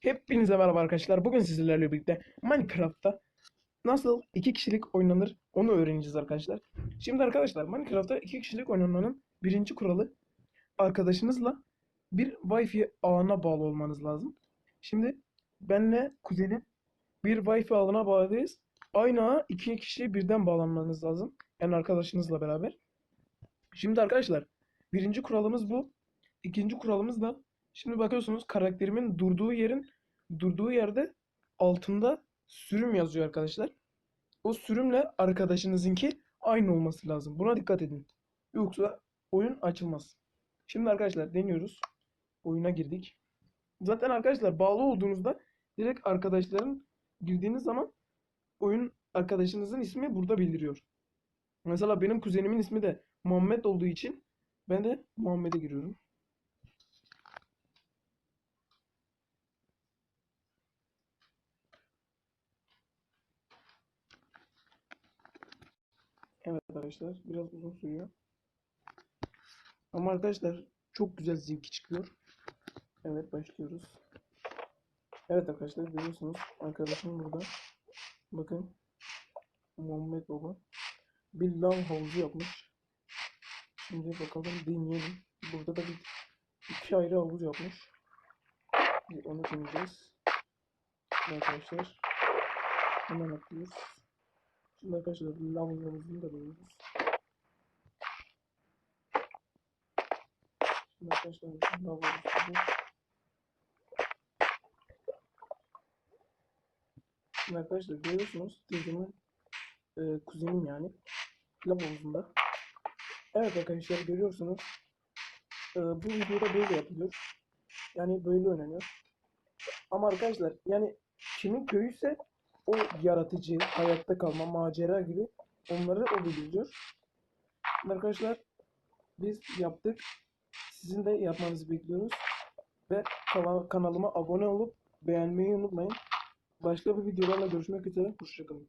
Hepinize merhaba arkadaşlar. Bugün sizlerle birlikte Minecraft'ta nasıl iki kişilik oynanır onu öğreneceğiz arkadaşlar. Şimdi arkadaşlar Minecraft'ta iki kişilik oynanmanın birinci kuralı arkadaşınızla bir Wi-Fi ağına bağlı olmanız lazım. Şimdi benle kuzenim bir Wi-Fi ağına bağlıyız. Aynı ağa iki kişi birden bağlanmanız lazım. Yani arkadaşınızla beraber. Şimdi arkadaşlar birinci kuralımız bu. İkinci kuralımız da Şimdi bakıyorsunuz karakterimin durduğu yerin durduğu yerde altında sürüm yazıyor arkadaşlar. O sürümle arkadaşınızınki aynı olması lazım. Buna dikkat edin. Yoksa oyun açılmaz. Şimdi arkadaşlar deniyoruz. Oyuna girdik. Zaten arkadaşlar bağlı olduğunuzda direkt arkadaşların girdiğiniz zaman oyun arkadaşınızın ismi burada bildiriyor. Mesela benim kuzenimin ismi de Muhammed olduğu için ben de Muhammed'e giriyorum. Evet arkadaşlar biraz uzun sürüyor. Ama arkadaşlar çok güzel zevki çıkıyor. Evet başlıyoruz. Evet arkadaşlar görüyorsunuz arkadaşım burada. Bakın Muhammed Baba bir lav havuzu yapmış. Şimdi bakalım deneyelim. Burada da bir iki ayrı havuz yapmış. Bir onu deneyeceğiz. Arkadaşlar hemen atlıyoruz. Şimdi arkadaşlar lav havuzunu da deniyoruz. Şimdi arkadaşlar lav havuzu Şimdi arkadaşlar görüyorsunuz teyzemin e, kuzenim yani lav havuzunda. Evet arkadaşlar görüyorsunuz. E, bu videoda böyle yapılıyor. Yani böyle oynanıyor. Ama arkadaşlar yani kimin köyüyse o yaratıcı, hayatta kalma, macera gibi onları o bildiriyor. Arkadaşlar biz yaptık. Sizin de yapmanızı bekliyoruz. Ve kana- kanalıma abone olup beğenmeyi unutmayın. Başka bir videolarla görüşmek üzere. Hoşçakalın.